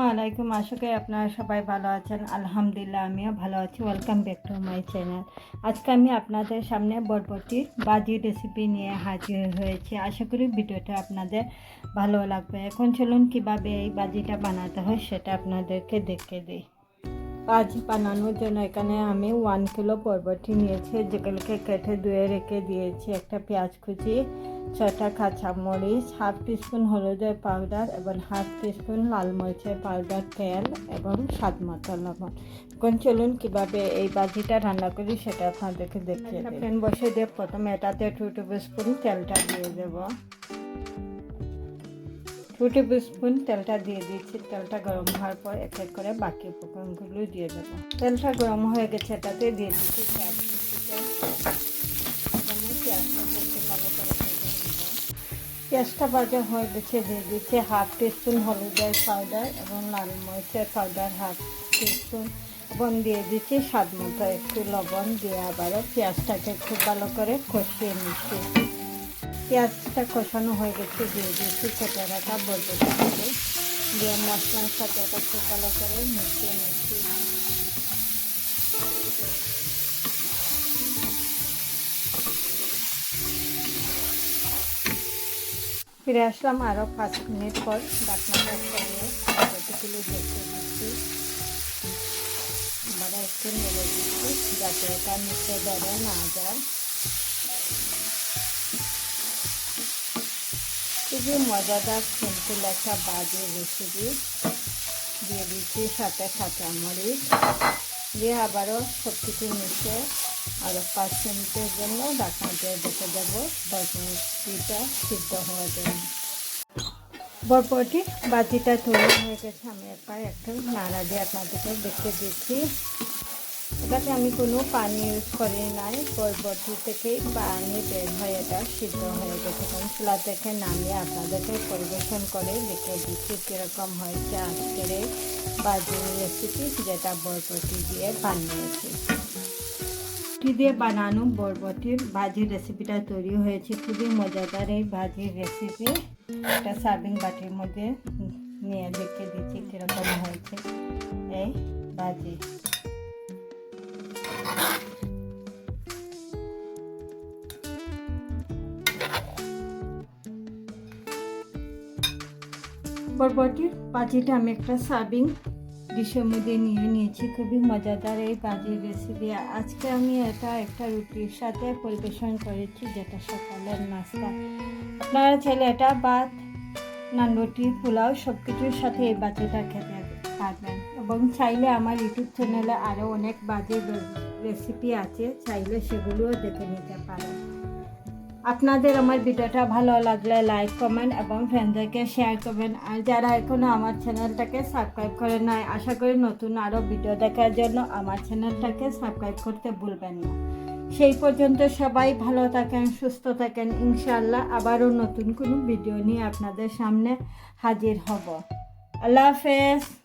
আশা করি আপনারা সবাই ভালো আছেন। আলহামদুলিল্লাহ, আমিও ভালো আছি। Welcome back to my channel আজকে আমি আপনাদের সামনে বরবটির বাজি রেসিপি নিয়ে হাজির হয়েছি। আশা করি ভিডিওটা আপনাদের ভালো লাগবে। এখন চলুন কীভাবে এই বাজিটা বানাতে হয় সেটা আপনাদেরকে দেখে দিই। বাজি বানানোর জন্য এখানে আমি ওয়ান কিলো বরবটি নিয়েছি। যেগুলোকে কেটে ধুয়ে রেখে দিয়েছি। একটা পেঁয়াজ কুচি ছটা কাঁচামরিচ হাফ টিস্পুন হলুদের পাউডার এবং হাফ টিস্পুন লাল মরিচের পাউডার, তেল এবং স্বাদ মতো লবণ। এখন চলুন কীভাবে এই বাজিটা রান্না করি সেটা আপনাদেরকে দেখিয়ে প্যান বসে দিয়ে প্রথমে এটাতে টু টেবিল স্পুন তেলটা দিয়ে দেবো। টু টেবিল স্পুন তেলটা দিয়ে দিচ্ছি। তেলটা গরম হওয়ার পর এক এক করে বাকি উপকরণগুলো দিয়ে দেবো। তেলটা গরম হয়ে গেছে, এটাতে দিয়ে দিচ্ছি পেঁয়াজটা ভাজা হয়ে গেছে, দিয়ে দিচ্ছি হাফ টিস্পুন হলুদের পাউডার এবং লাল মরিচের পাউডার, হাফ টিস্পুন এবং দিয়ে দিচ্ছি স্বাদ মতো একটু লবণ, দিয়ে আবারও পেঁয়াজটাকে খুব ভালো করে কষিয়ে নিচ্ছি। পেঁয়াজটা কষানো হয়ে গেছে, দিয়ে দিয়েছি কেটে রাখা বরবটিটাকে। দিয়ে মশলার সাথে খুব ভালো করে মিশিয়ে নিচ্ছি। ফিরে আসলাম আরও পাঁচ মিনিট পর। ডাকনাটা সরিয়ে বরবটিগুলো দেখতে দিচ্ছি। আমরা একটু নেড়ে দিচ্ছি যাতে এটা নিচে ধরে না যায়। খুবই মজাদার সিম্পল একটা বাজে রেসিপি দিয়ে দিচ্ছি সাথে কাঁচামরিচ দিয়ে আবারও সব কিছু মিশে আরও পাঁচ মিনিটের জন্য ঢাকনা দিয়ে দেখে দেবো। বরবটিটা সিদ্ধ হওয়ার জন্য বরবটি বাতিটা তৈরি হয়ে গেছে। আমি একবার একটু নাড়া দিয়ে আপনাদেরকে দেখতে দিচ্ছি। এটাতে আমি কোনো পানি ইউজ করি নাই। বরবটি থেকেই পানি বের হয়ে এটা সিদ্ধ হয়ে গেছে। কারণ চুলা থেকে নামিয়ে আপনাদেরকে পরিবেশন করে দেখে দিচ্ছি কীরকম হয়েছে আজকের বাজির রেসিপি যেটা বরবটি দিয়ে বানিয়েছি। রুটি দিয়ে বানানো বরবটির ভাজির রেসিপিটা তৈরি হয়েছে? খুবই মজাদার এই ভাজির রেসিপি একটা সার্ভিং বাটির মধ্যে নিয়ে দেখে দিচ্ছি কীরকম হয়েছে এই ভাজি বরবটির বাজিটা আমি একটা সার্ভিং ডিশের মধ্যে নিয়ে নিয়েছি। খুবই মজাদার এই বাজির রেসিপি আজকে আমি এটা একটা রুটির সাথে পরিবেশন করেছি, যেটা সকালের নাস্তা। আপনারা চাইলে এটা ভাত নান রুটি পোলাও সব কিছুর সাথে এই বাজিটা খেতে পারবেন। এবং চাইলে আমার ইউটিউব চ্যানেলে আরও অনেক বাজির রেসিপি আছে, চাইলে সেগুলোও দেখে নিতে পারেন। আপনাদের আমার ভিডিওটা ভালো লাগলে লাইক কমেন্ট এবং ফ্রেন্ডদেরকে শেয়ার করবেন। আর যারা এখনও আমার চ্যানেলটাকে সাবস্ক্রাইব করে নাই, আশা করি নতুন আরও ভিডিও দেখার জন্য আমার চ্যানেলটাকে সাবস্ক্রাইব করতে ভুলবেন না। সেই পর্যন্ত সবাই ভালো থাকেন, সুস্থ থাকেন। ইনশাআল্লাহ আবারও নতুন কোনো ভিডিও নিয়ে আপনাদের সামনে হাজির হব। আল্লাহ হাফেজ।